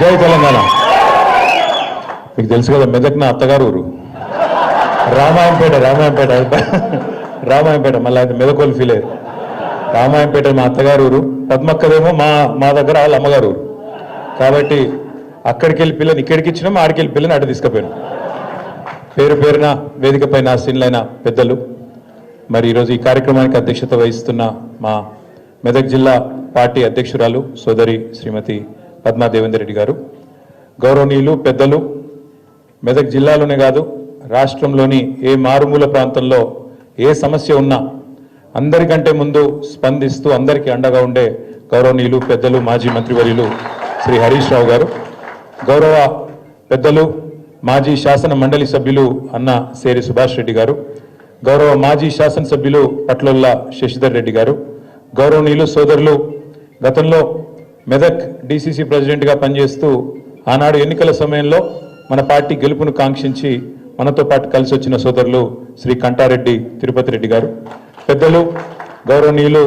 జై తెలంగాణ. మీకు తెలుసు కదా మెదక్ నా అత్తగారు ఊరు రామాయంపేట రామాయంపేట రామాయంపేట మళ్ళీ అయితే మెదకోలు ఫీల్. అయ్యారు రామాయంపేట మా అత్తగారు ఊరు పద్మక్కదేమో మా మా దగ్గర వాళ్ళ అమ్మగారు ఊరు కాబట్టి అక్కడికి వెళ్ళి పిల్లని ఇక్కడికి ఇచ్చినాం ఆడికి వెళ్ళి పిల్లని అటు తీసుకుపోయాను. పేరు పేరున వేదికపై సీన్లైన పెద్దలు. మరి ఈరోజు ఈ కార్యక్రమానికి అధ్యక్షత వహిస్తున్న మా మెదక్ జిల్లా పార్టీ అధ్యక్షురాలు సోదరి శ్రీమతి పద్మా దేవేందర్ రెడ్డి గారు. గౌరవనీయులు పెద్దలు మెదక్ జిల్లాలోనే కాదు రాష్ట్రంలోని ఏ మారుమూల ప్రాంతంలో ఏ సమస్య ఉన్నా అందరికంటే ముందు స్పందిస్తూ అందరికీ అండగా ఉండే గౌరవనీయులు పెద్దలు మాజీ మంత్రివర్యులు శ్రీ హరీష్ రావు గారు. గౌరవ పెద్దలు మాజీ శాసన మండలి సభ్యులు అన్న సేరి సుభాష్ రెడ్డి గారు. గౌరవ మాజీ శాసనసభ్యులు పట్లొల్ల శశిధర్ రెడ్డి గారు. గౌరవనీయులు సోదరులు గతంలో మెదక్ డిసిసి ప్రెసిడెంట్గా పనిచేస్తూ ఆనాడు ఎన్నికల సమయంలో మన పార్టీ గెలుపును కాంక్షించి మనతో పాటు కలిసి వచ్చిన సోదరులు శ్రీ కంటారెడ్డి తిరుపతి రెడ్డి గారు. పెద్దలు గౌరవనీయులు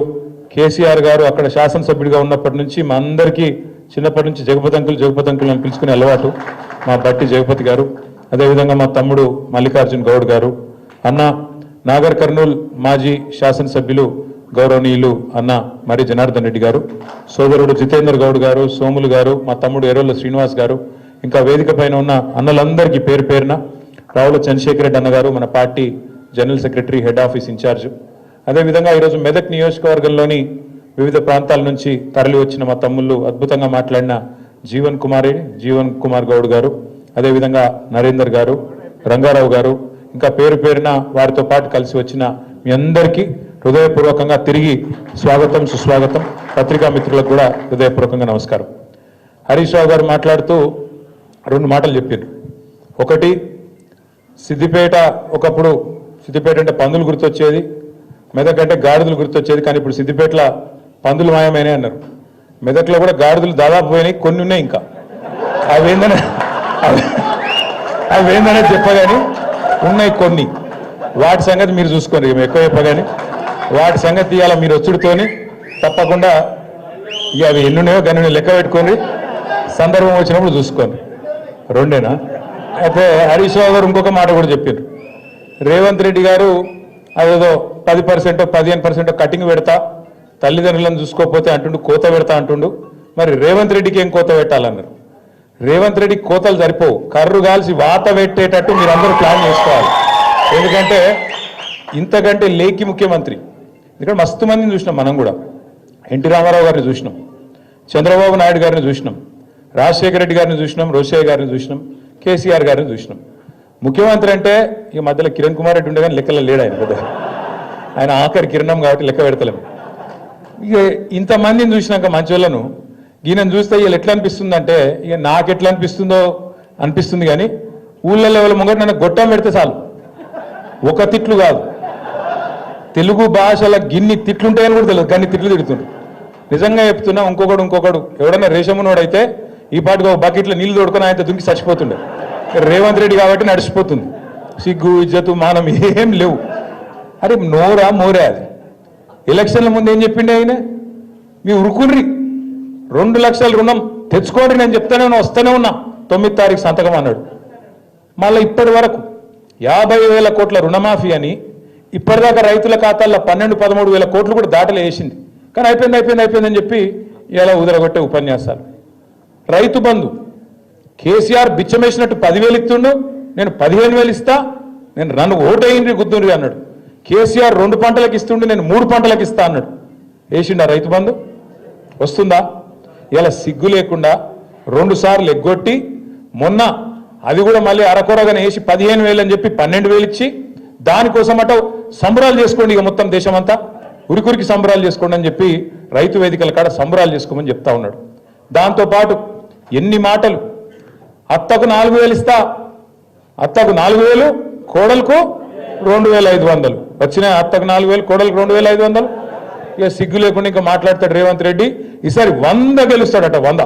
కేసీఆర్ గారు అక్కడ శాసనసభ్యుడిగా ఉన్నప్పటి నుంచి మా అందరికీ చిన్నప్పటి నుంచి జగపతంకులు జగపతంకులు అని పిలుచుకునే అలవాటు మా బట్టి జగపతి గారు. అదేవిధంగా మా తమ్ముడు మల్లికార్జున్ గౌడ్ గారు. అన్న నాగర్ కర్నూల్ మాజీ శాసనసభ్యులు గౌరవనీయులు అన్న మరి జనార్దన్ రెడ్డి గారు సోదరుడు జితేందర్ గౌడ్ గారు సోములు గారు మా తమ్ముడు ఎర్రోళ్ళ శ్రీనివాస్ గారు ఇంకా వేదిక పైన ఉన్న అన్నలందరికీ పేరు పేరున రావుల చంద్రశేఖర్ రెడ్డి అన్నగారు మన party general secretary head office incharge. అదేవిధంగా ఈరోజు మెదక్ నియోజకవర్గంలోని వివిధ ప్రాంతాల నుంచి తరలి వచ్చిన మా తమ్ముళ్ళు అద్భుతంగా మాట్లాడిన జీవన్ కుమారి జీవన్ కుమార్ గౌడ్ గారు అదేవిధంగా నరేందర్ గారు రంగారావు గారు ఇంకా పేరు పేరున వారితో పాటు కలిసి వచ్చిన మీ అందరికీ హృదయపూర్వకంగా తిరిగి స్వాగతం సుస్వాగతం. పత్రికా మిత్రులకు కూడా హృదయపూర్వకంగా నమస్కారం. హరీష్ రావు గారు మాట్లాడుతూ రెండు మాటలు చెప్పారు. ఒకటి సిద్దిపేట ఒకప్పుడు సిద్దిపేట అంటే పందులు గుర్తొచ్చేది మెదక్ అంటే గాడిదలు గుర్తొచ్చేది కానీ ఇప్పుడు సిద్దిపేటలో పందులు మాయమైనాయి అన్నారు. మెదక్లో కూడా గాడిదలు దాదాపు పోయినాయి కొన్ని ఉన్నాయి ఇంకా. అవేందనే అవి- అవేందనే చెప్పగాని ఉన్నాయి కొన్ని. వాటి సంగతి మీరు చూసుకోండి మేము ఎక్కువ చెప్పగాని. వాటి సంగతి ఇవాళ మీరు వచ్చుడితోని తప్పకుండా ఇక అవి ఎన్నున్నాయో గన్ని లెక్క పెట్టుకోండి. సందర్భం వచ్చినప్పుడు చూసుకోండి. రెండేనా? అయితే హరీష్ రావు గారు ఇంకొక మాట కూడా చెప్పారు. రేవంత్ రెడ్డి గారు అదేదో పది పర్సెంట్ పదిహేను పర్సెంట్ కటింగ్ పెడతా తల్లిదండ్రులను చూసుకోకపోతే అంటుండు కోత పెడతా అంటుండు. మరి రేవంత్ రెడ్డికి ఏం కోత పెట్టాలన్నారు? రేవంత్ రెడ్డి కోతలు సరిపోవు. కర్రు కాల్సి వాత పెట్టేటట్టు మీరు అందరూ ప్లాన్ చేసుకోవాలి. ఎందుకంటే ఇంతకంటే లేకి ముఖ్యమంత్రి. ఎందుకంటే మస్తు మందిని చూసినాం మనం కూడా. ఎన్టీ రామారావు గారిని చూసినాం. చంద్రబాబు నాయుడు గారిని చూసినాం. రాజశేఖర రెడ్డి గారిని చూసినాం. రోషయ్య గారిని చూసినాం. కేసీఆర్ గారిని చూసినాం. ముఖ్యమంత్రి అంటే ఈ మధ్యలో కిరణ్ కుమార్ రెడ్డి ఉండే కానీ లెక్కలో లేడు ఆయన పెద్ద. ఆయన ఆఖరి కిరణం కాబట్టి లెక్క పెడతలేము ఇక ఇంతమందిని చూసినాక మంచోళ్ళను ఈయనను చూస్తే వీళ్ళు ఎట్లా అనిపిస్తుందంటే ఇక నాకు ఎట్లా అనిపిస్తుందో అనిపిస్తుంది కానీ ఊళ్ళల్లో వాళ్ళ ముంగట నన్ను గొట్టం పెడితే చాలు. ఒక తిట్లు కాదు. తెలుగు భాషల గిన్ని తిట్లుంటాయని కూడా తెలియదు. కానీ తిట్లు తిడుతుండ్రు. నిజంగా చెప్తున్నా ఇంకొకడు ఇంకొకడు ఎవడన్నా రేషమునోడైతే ఈ పాటికి ఒక బకెట్లో నీళ్ళు తోడుకొని ఆయన దుంకి చచ్చిపోతుండే. రేవంత్ రెడ్డి కాబట్టి నడిచిపోతుంది. సిగ్గు ఇజ్జతు మానం ఏం లేవు. అరే నోరా మోరే అది. ఎలక్షన్ల ముందు ఏం చెప్పిండే ఆయన? మీ ఉరుకుర్రి. రెండు లక్షల రుణం తెచ్చుకోండి నేను చెప్తానే ఉన్నా వస్తూనే ఉన్నా. తొమ్మిది తారీఖు సంతకం అన్నాడు. మళ్ళీ ఇప్పటి వరకు యాభై వేల కోట్ల రుణమాఫీ అని ఇప్పటిదాకా రైతుల ఖాతాల్లో పన్నెండు పదమూడు వేల కోట్లు కూడా దాటలు వేసింది. కానీ అయిపోయింది అయిపోయింది అయిపోయిందని చెప్పి ఇలా ఉదరగొట్టే ఉపన్యాసాలు. రైతు బంధు కేసీఆర్ బిచ్చమేసినట్టు పదివేలు ఇస్తుండు నేను పదిహేను వేలు ఇస్తా నేను నన్ను ఓటేయండి గుద్దుండ్రి అన్నాడు. కేసీఆర్ రెండు పంటలకు ఇస్తుండు నేను మూడు పంటలకు ఇస్తా అన్నాడు. వేసిండా రైతు బంధు? వస్తుందా? ఇలా సిగ్గు లేకుండా రెండు సార్లు ఎగ్గొట్టి మొన్న అది కూడా మళ్ళీ అరకొరగానే వేసి పదిహేను వేలు అని చెప్పి పన్నెండు వేలు ఇచ్చి దానికోసం అట సంబరాలు చేసుకోండి ఇక మొత్తం దేశమంతా. ఉరికురికి సంబరాలు చేసుకోండి అని చెప్పి రైతు వేదికల కాడ సంబరాలు చేసుకోమని చెప్తా ఉన్నాడు. దాంతోపాటు ఎన్ని మాటలు. అత్తకు నాలుగు వేలు ఇస్తా. అత్తకు నాలుగు వేలు కోడలకు రెండు వేల ఐదు వందలు. వచ్చినాయి అత్తకు నాలుగు వేలు కోడలకు రెండు వేల ఐదు వందలు? ఇక సిగ్గు లేకుండా ఇంకా మాట్లాడతాడు రేవంత్ రెడ్డి. ఈసారి వంద గెలుస్తాడట వంద.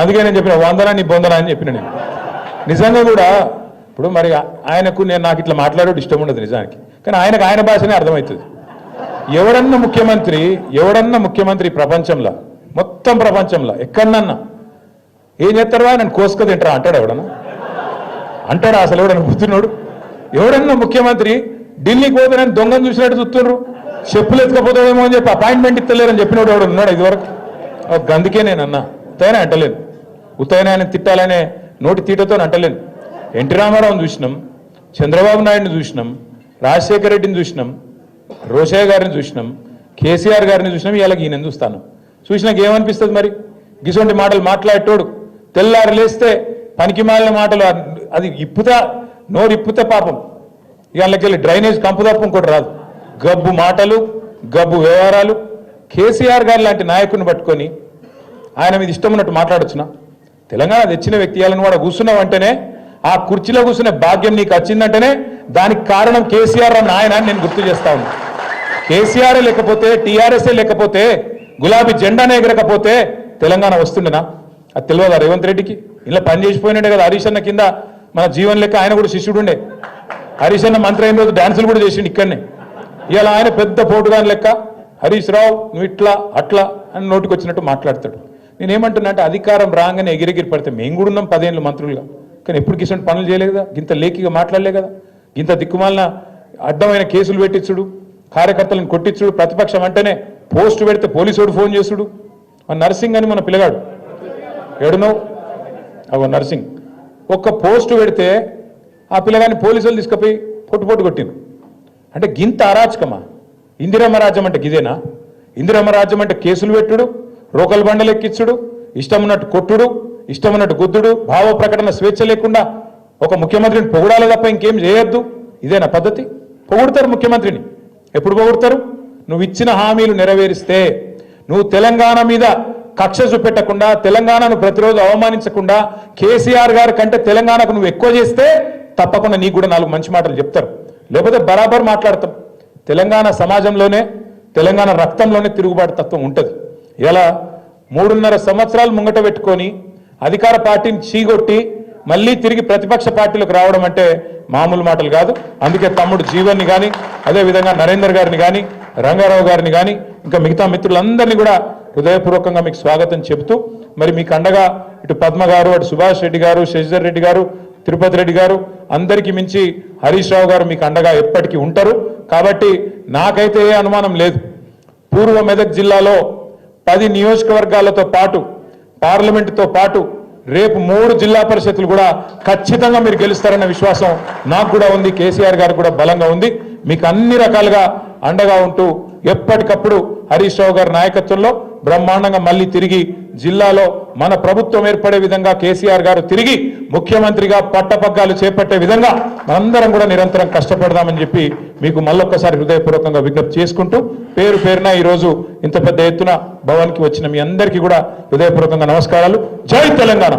అందుకే నేను చెప్పిన వందనా నీ బొందనా అని చెప్పిన నేను. నిజంగా కూడా ఇప్పుడు మరి ఆయనకు నేను నాకు ఇట్లా మాట్లాడేది ఇష్టం ఉండదు నిజానికి. కానీ ఆయనకు ఆయన భాషనే అర్థమవుతుంది. ఎవడన్నా ముఖ్యమంత్రి ఎవడన్నా ముఖ్యమంత్రి ప్రపంచంలో మొత్తం ప్రపంచంలో ఎక్కడన్నా ఏం చేస్తారా నేను కోసుక తింటారా? అంటాడు ఎవడన్నా? అంటాడా? అసలు ఎవడన్నా కూర్చున్నాడు? ఎవడన్నా ముఖ్యమంత్రి ఢిల్లీకి పోతే నేను దొంగను చూసినట్టు చూస్తున్నారు చెప్పులు ఎత్తుకపోతాడేమో అని చెప్పి అపాయింట్మెంట్ ఇస్తలేరని చెప్పినోడు ఎవడు ఉన్నాడు ఇదివరకు? గందుకే నేను అన్నా ఉత్తైనా అంటలేను. ఉత్తైనా ఆయన తిట్టాలనే నోటి తీటతో అంటలేను. ఎన్టీ రామారావుని చూసినాం చంద్రబాబు నాయుడిని చూసినాం రాజశేఖర రెడ్డిని చూసినాం రోషయ్య గారిని చూసినాం కేసీఆర్ గారిని చూసినాం ఇలాగ ఈయన చూస్తాను. చూసినాక ఏమనిపిస్తుంది మరి? గిసొంటి మాటలు మాట్లాడేటోడు తెల్లారు లేస్తే పనికి మాలిన మాటలు అది ఇప్పుతా నోరు ఇప్పుతే పాపం. ఇవాళకెళ్ళి డ్రైనేజ్ కంపు తప్ప ఇంకోటి రాదు. గబ్బు మాటలు గబ్బు వ్యవహారాలు. కేసీఆర్ గారు లాంటి నాయకుడిని పట్టుకొని ఆయన మీద ఇష్టం ఉన్నట్టు మాట్లాడొచ్చునా? తెలంగాణ తెచ్చిన వ్యక్తి వాళ్ళని కూడా కూర్చున్నావు అంటేనే ఆ కుర్చీలో కూర్చునే భాగ్యం నీకు వచ్చిందంటేనే దానికి కారణం కేసీఆర్ అన్న ఆయన నేను గుర్తు చేస్తా ఉన్నా. కేసీఆర్ లేకపోతే టీఆర్ఎస్ఏ లేకపోతే గులాబీ జెండానే ఎగరకపోతే తెలంగాణ వస్తుండేనా? అది తెలియదా రేవంత్ రెడ్డికి? ఇలా పనిచేసిపోయినాడే కదా హరీష్ అన్న కింద మన జీవన్ లెక్క ఆయన కూడా శిష్యుడు ఉండే. హరీష్ అన్న మంత్రి అయిన రోజు డాన్సులు కూడా చేసిండు ఇక్కడనే. ఇలా ఆయన పెద్ద పోటుగాని లెక్క హరీష్ రావు నువ్వు ఇట్లా అట్లా అని నోటికి వచ్చినట్టు మాట్లాడతాడు. నేనేమంటున్నా అంటే అధికారం రాగానే ఎగిరెగిరి పడితే మేము కూడా ఉన్నాం పదేళ్ళు మంత్రులుగా. కానీ ఎప్పుడు కిసంటి పనులు చేయలేదు కదా? ఇంత లేఖిగా మాట్లాడలే కదా? ఇంత దిక్కుమాలిన అడ్డమైన కేసులు పెట్టించుడు కార్యకర్తలను కొట్టించుడు ప్రతిపక్షం అంటేనే పోస్ట్ పెడితే పోలీసుడు ఫోన్ చేసుడు. మన నర్సింగ్ అని మన పిల్లగాడు. ఎడునో అగో నర్సింగ్. ఒక్క పోస్ట్ పెడితే ఆ పిల్లగాని పోలీసులు తీసుకుపోయి పొట్టు పొట్టు కొట్టిండు. అంటే గింత అరాచకమా? ఇందిరమ్మ రాజ్యం అంటే గిదేనా? ఇందిరమ్మ రాజ్యం అంటే కేసులు పెట్టుడు రోకల్ బండలు ఎక్కించుడు ఇష్టం ఉన్నట్టు కొట్టుడు ఇష్టమైనట్టు గుద్దుడు భావ ప్రకటన స్వేచ్ఛ లేకుండా ఒక ముఖ్యమంత్రిని పొగడాలి తప్ప ఇంకేం చేయొద్దు. ఇదేనా పద్ధతి. పొగుడతారు ముఖ్యమంత్రిని. ఎప్పుడు పొగుడతారు? నువ్వు ఇచ్చిన హామీలు నెరవేరిస్తే నువ్వు తెలంగాణ మీద కక్ష చూపెట్టకుండా తెలంగాణను ప్రతిరోజు అవమానించకుండా కేసీఆర్ గారి కంటే తెలంగాణకు నువ్వు ఎక్కువ చేస్తే తప్పకుండా నీకు కూడా నాలుగు మంచి మాటలు చెప్తారు. లేకపోతే బరాబర్ మాట్లాడతాం. తెలంగాణ సమాజంలోనే తెలంగాణ రక్తంలోనే తిరుగుబాటు తత్వం ఉంటుంది. ఇలా మూడున్నర సంవత్సరాలు ముంగట పెట్టుకొని అధికార పార్టీని చీగొట్టి మళ్ళీ తిరిగి ప్రతిపక్ష పార్టీలకు రావడం అంటే మామూలు మాటలు కాదు. అందుకే తమ్ముడు జీవన్ని కానీ అదేవిధంగా నరేందర్ గారిని కానీ రంగారావు గారిని కానీ ఇంకా మిగతా మిత్రులందరినీ కూడా హృదయపూర్వకంగా మీకు స్వాగతం చెబుతూ మరి మీకు అండగా ఇటు పద్మ గారు అటు సుభాష్ రెడ్డి గారు శశిధర్ రెడ్డి గారు తిరుపతి రెడ్డి గారు అందరికీ మించి హరీష్ రావు గారు మీకు అండగా ఎప్పటికీ ఉంటారు. కాబట్టి నాకైతే ఏ అనుమానం లేదు. పూర్వ మెదక్ జిల్లాలో పది నియోజకవర్గాలతో పాటు పార్లమెంటుతో పాటు రేపు మూడు జిల్లా పరిషత్లు కూడా ఖచ్చితంగా మీరు గెలుస్తారన్న విశ్వాసం నాకు కూడా ఉంది కేసీఆర్ గారు కూడా బలంగా ఉంది. మీకు అన్ని రకాలుగా అండగా ఉంటూ ఎప్పటికప్పుడు హరీష్ రావు గారి నాయకత్వంలో బ్రహ్మాండంగా మళ్ళీ తిరిగి జిల్లాలో మన ప్రభుత్వం ఏర్పడే విధంగా కేసీఆర్ గారు తిరిగి ముఖ్యమంత్రిగా పట్టపగ్గాలు చేపట్టే విధంగా మనందరం కూడా నిరంతరం కష్టపడదామని చెప్పి మీకు మళ్ళొక్కసారి హృదయపూర్వకంగా విజ్ఞప్తి చేసుకుంటూ పేరు పేరున ఈరోజు ఇంత పెద్ద ఎత్తున భవన్కి వచ్చిన మీ అందరికీ కూడా హృదయపూర్వకంగా నమస్కారాలు. జై తెలంగాణ!